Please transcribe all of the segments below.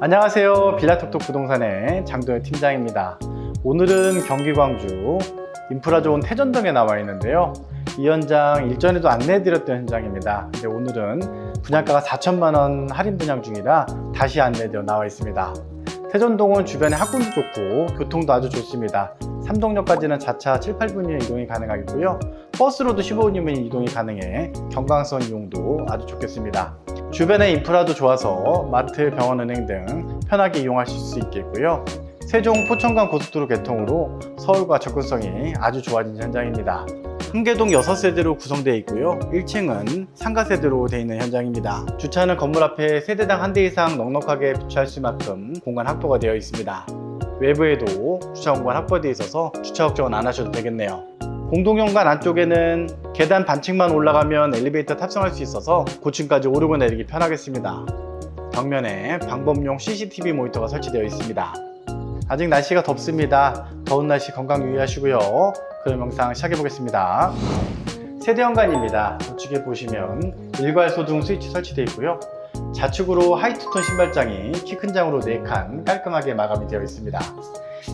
안녕하세요. 빌라톡톡 부동산의 장도현 팀장입니다. 오늘은 경기 광주 인프라 좋은 태전동에 나와 있는데요. 이 현장 일전에도 안내해드렸던 현장입니다. 근데 오늘은 분양가가 4천만 원 할인 분양 중이라 다시 안내되어 나와 있습니다. 태전동은 주변에 학군도 좋고 교통도 아주 좋습니다. 삼동역까지는 자차 7, 8분이면 이동이 가능하고요. 버스로도 15분이면 이동이 가능해 경강선 이용도 아주 좋겠습니다. 주변의 인프라도 좋아서 마트, 병원, 은행 등 편하게 이용하실 수 있겠고요. 세종 포천간 고속도로 개통으로 서울과 접근성이 아주 좋아진 현장입니다. 한계동 6세대로 구성되어 있고요. 1층은 상가세대로 되어 있는 현장입니다. 주차는 건물 앞에 세대당 한 대 이상 넉넉하게 주차할 수 만큼 공간 확보가 되어 있습니다. 외부에도 주차 공간 확보되어 있어서 주차 걱정은 안 하셔도 되겠네요. 공동현관 안쪽에는 계단 반층만 올라가면 엘리베이터 탑승할 수 있어서 고층까지 오르고 내리기 편하겠습니다. 벽면에 방범용 CCTV 모니터가 설치되어 있습니다. 아직 날씨가 덥습니다. 더운 날씨 건강 유의하시고요. 그럼 영상 시작해 보겠습니다. 세대 현관입니다. 우측에 보시면 일괄 소등 스위치 설치되어 있고요. 좌측으로 하이트톤 신발장이 키 큰 장으로 4칸 깔끔하게 마감이 되어 있습니다.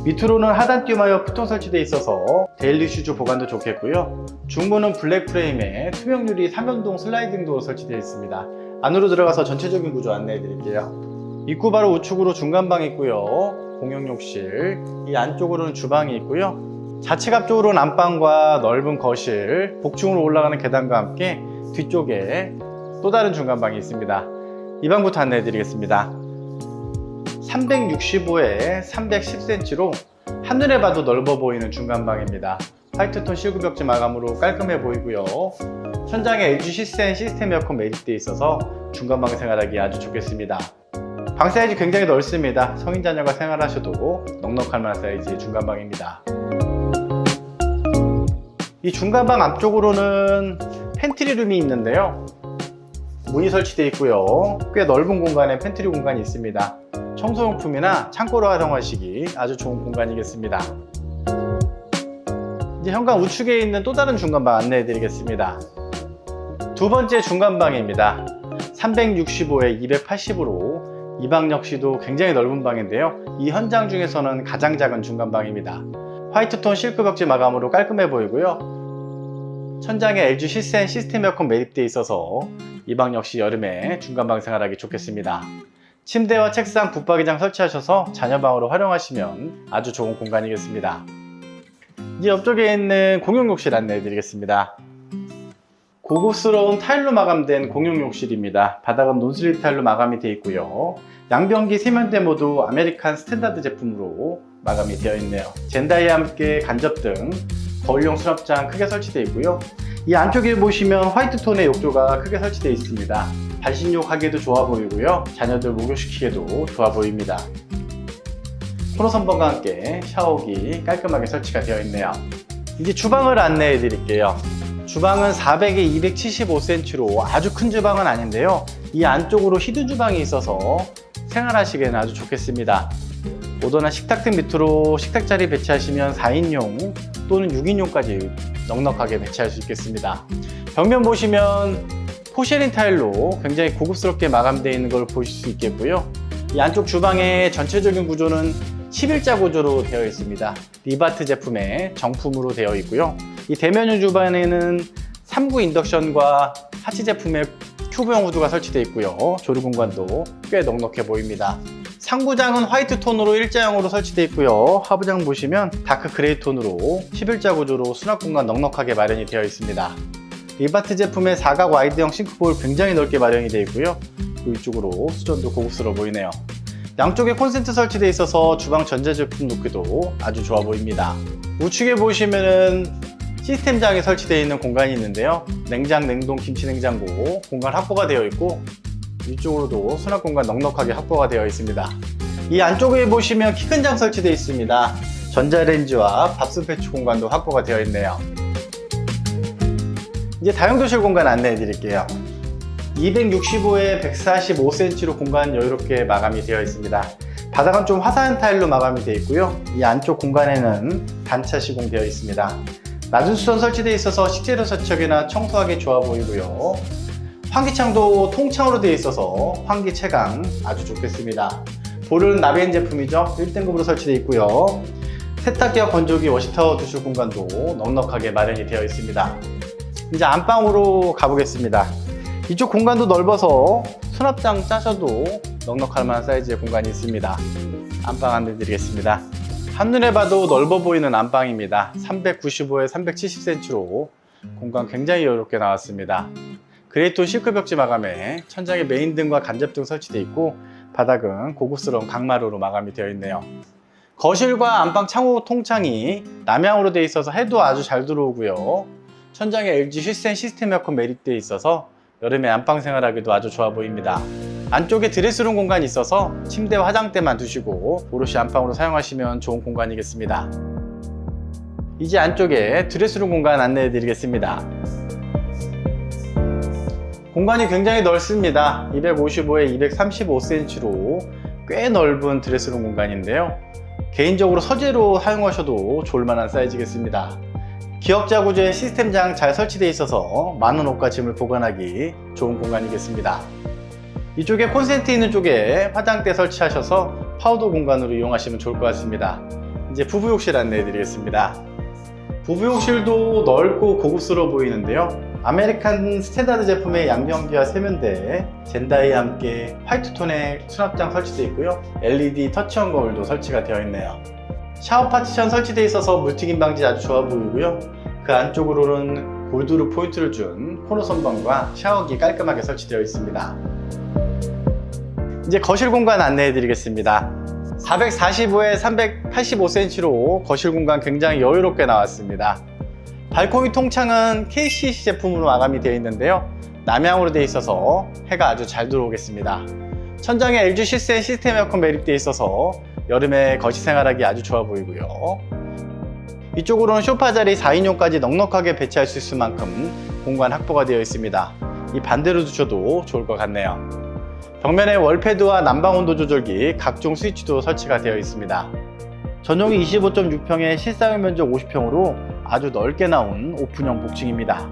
밑으로는 하단 띄움하여 푸톤 설치되어 있어서 데일리 슈즈 보관도 좋겠고요. 중문은 블랙 프레임에 투명 유리 3연동 슬라이딩 도어 설치되어 있습니다. 안으로 들어가서 전체적인 구조 안내해 드릴게요. 입구 바로 우측으로 중간방 있고요. 공용 욕실, 이 안쪽으로는 주방이 있고요. 좌측 앞쪽으로는 안방과 넓은 거실, 복층으로 올라가는 계단과 함께 뒤쪽에 또 다른 중간방이 있습니다. 이 방부터 안내해 드리겠습니다. 365에 310cm로 한눈에 봐도 넓어 보이는 중간방입니다. 화이트톤 실구 벽지 마감으로 깔끔해 보이고요. 천장에 LG 시스템 시스템 에어컨 매립되어 있어서 중간방 생활하기 아주 좋겠습니다. 방 사이즈 굉장히 넓습니다. 성인 자녀가 생활하셔도 넉넉할 만한 사이즈의 중간방입니다. 이 중간방 앞쪽으로는 팬트리룸이 있는데요. 문이 설치되어 있고요. 꽤 넓은 공간에 팬트리 공간이 있습니다. 청소용품이나 창고로 활용하시기 아주 좋은 공간이겠습니다. 이제 현관 우측에 있는 또 다른 중간방 안내해 드리겠습니다. 두 번째 중간방입니다. 365에 280으로 이 방 역시도 굉장히 넓은 방인데요. 이 현장 중에서는 가장 작은 중간방입니다. 화이트톤 실크 벽지 마감으로 깔끔해 보이고요. 천장에 LG 시스템 시스템 에어컨 매립되어 있어서 이 방 역시 여름에 중간방 생활하기 좋겠습니다. 침대와 책상, 붙박이장 설치하셔서 자녀 방으로 활용하시면 아주 좋은 공간이겠습니다. 이 옆쪽에 있는 공용욕실 안내해 드리겠습니다. 고급스러운 타일로 마감된 공용욕실입니다. 바닥은 논슬립 타일로 마감이 되어 있고요. 양변기 세면대 모두 아메리칸 스탠다드 제품으로 마감이 되어 있네요. 젠다이와 함께 간접 등 거울용 수납장 크게 설치되어 있고요. 이 안쪽에 보시면 화이트 톤의 욕조가 크게 설치되어 있습니다. 반신욕 하기에도 좋아 보이고요. 자녀들 목욕시키기에도 좋아 보입니다. 프로 선반과 함께 샤워기 깔끔하게 설치가 되어 있네요. 이제 주방을 안내해 드릴게요. 주방은 400에 275cm로 아주 큰 주방은 아닌데요. 이 안쪽으로 히든 주방이 있어서 생활하시기에는 아주 좋겠습니다. 모던한 식탁 등 밑으로 식탁 자리 배치하시면 4인용 또는 6인용까지 넉넉하게 배치할 수 있겠습니다. 벽면 보시면 포쉐린 타일로 굉장히 고급스럽게 마감되어 있는 걸 보실 수 있겠고요. 이 안쪽 주방의 전체적인 구조는 11자 구조로 되어 있습니다. 리바트 제품의 정품으로 되어 있고요. 이 대면형 주방에는 3구 인덕션과 하치 제품의 큐브형 후드가 설치되어 있고요. 조리 공간도 꽤 넉넉해 보입니다. 상부장은 화이트 톤으로 일자형으로 설치되어 있고요. 하부장 보시면 다크 그레이 톤으로 11자 구조로 수납 공간 넉넉하게 마련이 되어 있습니다. 리바트 제품의 사각 와이드형 싱크볼 굉장히 넓게 마련이 되어 있고요. 그 위쪽으로 수전도 고급스러워 보이네요. 양쪽에 콘센트 설치되어 있어서 주방 전자제품 놓기도 아주 좋아 보입니다. 우측에 보시면은 시스템장이 설치되어 있는 공간이 있는데요. 냉장, 냉동, 김치 냉장고 공간 확보가 되어 있고 위쪽으로도 수납 공간 넉넉하게 확보가 되어 있습니다. 이 안쪽에 보시면 키 큰 장 설치되어 있습니다. 전자레인지와 밥솥 배치 공간도 확보가 되어 있네요. 이제 다용도실 공간 안내해 드릴게요. 265에 145cm로 공간 여유롭게 마감이 되어 있습니다. 바닥은 좀 화사한 타일로 마감이 되어 있고요. 이 안쪽 공간에는 단차 시공되어 있습니다. 낮은 수전 설치되어 있어서 식재료 세척이나 청소하기 좋아 보이고요. 환기창도 통창으로 되어 있어서 환기 채광 아주 좋겠습니다. 볼은 나비엔 제품이죠. 1등급으로 설치되어 있고요. 세탁기와 건조기, 워시타워 두실 공간도 넉넉하게 마련이 되어 있습니다. 이제 안방으로 가보겠습니다. 이쪽 공간도 넓어서 수납장 짜셔도 넉넉할 만한 사이즈의 공간이 있습니다. 안방 안내 드리겠습니다. 한눈에 봐도 넓어 보이는 안방입니다. 395에 370cm로 공간 굉장히 여유롭게 나왔습니다. 그레이톤 실크 벽지 마감에 천장에 메인 등과 간접등 설치되어 있고 바닥은 고급스러운 강마루로 마감이 되어 있네요. 거실과 안방 창호 통창이 남향으로 되어 있어서 해도 아주 잘 들어오고요. 천장에 LG 휘센 시스템 에어컨 매립되어 있어서 여름에 안방 생활하기도 아주 좋아 보입니다. 안쪽에 드레스룸 공간이 있어서 침대 화장대만 두시고 오롯이 안방으로 사용하시면 좋은 공간이겠습니다. 이제 안쪽에 드레스룸 공간 안내해 드리겠습니다. 공간이 굉장히 넓습니다. 255에 235cm로 꽤 넓은 드레스룸 공간인데요. 개인적으로 서재로 사용하셔도 좋을 만한 사이즈겠습니다. 기역자 구조의 시스템 장 잘 설치되어 있어서 많은 옷과 짐을 보관하기 좋은 공간이겠습니다. 이쪽에 콘센트 있는 쪽에 화장대 설치하셔서 파우더 공간으로 이용하시면 좋을 것 같습니다. 이제 부부욕실 안내해 드리겠습니다. 부부욕실도 넓고 고급스러워 보이는데요. 아메리칸 스탠다드 제품의 양변기와 세면대, 젠다이와 함께 화이트톤의 수납장 설치되어 있고요. LED 터치형 거울도 설치가 되어 있네요. 샤워 파티션 설치되어 있어서 물튀김 방지 아주 좋아 보이고요. 그 안쪽으로는 골드로 포인트를 준 코너 선반과 샤워기 깔끔하게 설치되어 있습니다. 이제 거실 공간 안내해 드리겠습니다. 445에 385cm로 거실 공간 굉장히 여유롭게 나왔습니다. 발코니 통창은 KCC 제품으로 마감이 되어 있는데요. 남향으로 되어 있어서 해가 아주 잘 들어오겠습니다. 천장에 LG 시스템 시스템 에어컨 매립되어 있어서 여름에 거실 생활하기 아주 좋아 보이고요. 이쪽으로는 소파 자리 4인용까지 넉넉하게 배치할 수 있을 만큼 공간 확보가 되어 있습니다. 이 반대로 두셔도 좋을 것 같네요. 벽면에 월패드와 난방 온도 조절기, 각종 스위치도 설치가 되어 있습니다. 전용이 25.6평에 실사용 면적 50평으로 아주 넓게 나온 오픈형 복층입니다.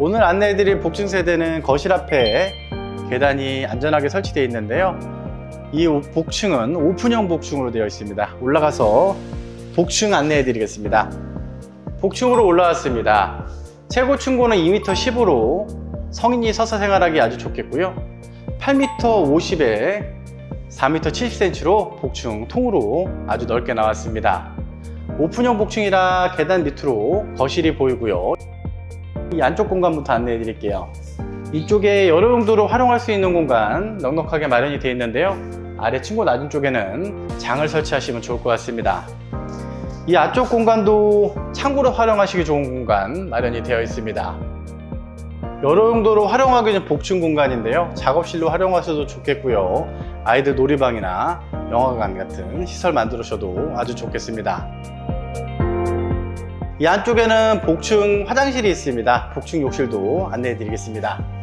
오늘 안내해드릴 복층 세대는 거실 앞에 계단이 안전하게 설치되어 있는데요. 이 오- 복층은 오픈형 복층으로 되어 있습니다. 올라가서 복층 안내해 드리겠습니다. 복층으로 올라왔습니다. 최고 층고는 2m 10으로 성인이 서서 생활하기 아주 좋겠고요. 8m 50에 4m 70cm로 복층 통으로 아주 넓게 나왔습니다. 오픈형 복층이라 계단 밑으로 거실이 보이고요. 이 안쪽 공간부터 안내해 드릴게요. 이쪽에 여러 용도로 활용할 수 있는 공간 넉넉하게 마련이 되어 있는데요. 아래 층고 낮은 쪽에는 장을 설치하시면 좋을 것 같습니다. 이 앞쪽 공간도 창고로 활용하시기 좋은 공간 마련이 되어 있습니다. 여러 용도로 활용하기 는 복층 공간인데요. 작업실로 활용하셔도 좋겠고요. 아이들 놀이방이나 영화관 같은 시설 만들으셔도 아주 좋겠습니다. 이 안쪽에는 복층 화장실이 있습니다. 복층 욕실도 안내해 드리겠습니다.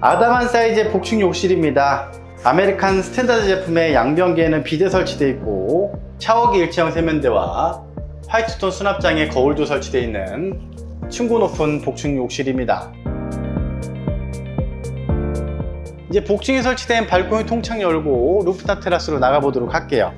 아담한 사이즈의 복층 욕실입니다. 아메리칸 스탠다드 제품의 양변기에는 비대 설치되어 있고 샤워기 일체형 세면대와 화이트톤 수납장에 거울도 설치되어 있는 층고 높은 복층 욕실입니다. 이제 복층에 설치된 발코니 통창 열고 루프탑 테라스로 나가보도록 할게요.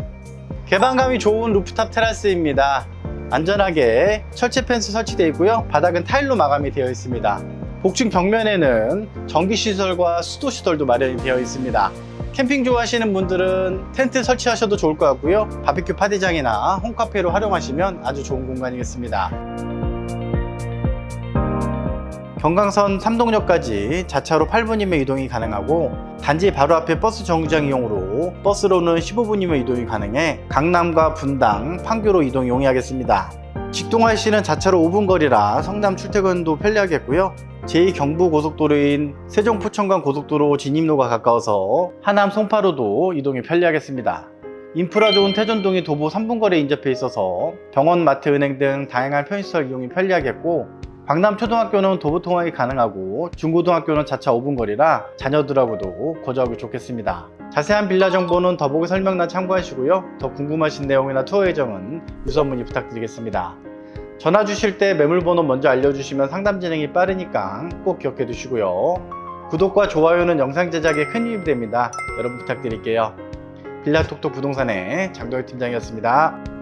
개방감이 좋은 루프탑 테라스입니다. 안전하게 철제 펜스 설치되어 있고요. 바닥은 타일로 마감이 되어 있습니다. 복층 벽면에는 전기시설과 수도시설도 마련이 되어 있습니다. 캠핑 좋아하시는 분들은 텐트 설치하셔도 좋을 것 같고요. 바비큐 파티장이나 홈카페로 활용하시면 아주 좋은 공간이겠습니다. 경강선 삼동역까지 자차로 8분이면 이동이 가능하고 단지 바로 앞에 버스 정류장 이용으로 버스로는 15분이면 이동이 가능해 강남과 분당, 판교로 이동 용이하겠습니다. 직동할 시는 자차로 5분 거리라 성남 출퇴근도 편리하겠고요. 제2경부고속도로인 세종포천간 고속도로 진입로가 가까워서 하남 송파로도 이동이 편리하겠습니다. 인프라 좋은 태전동이 도보 3분 거리에 인접해 있어서 병원, 마트, 은행 등 다양한 편의시설 이용이 편리하겠고 광남 초등학교는 도보 통학이 가능하고 중고등학교는 자차 5분 거리라 자녀들하고도 거주하기 좋겠습니다. 자세한 빌라 정보는 더보기 설명란 참고하시고요. 더 궁금하신 내용이나 투어 예정은 유선 문의 부탁드리겠습니다. 전화 주실 때 매물 번호 먼저 알려주시면 상담 진행이 빠르니까 꼭 기억해 두시고요. 구독과 좋아요는 영상 제작에 큰 힘이 됩니다. 여러분 부탁드릴게요. 빌라톡톡 부동산의 장도혁 팀장이었습니다.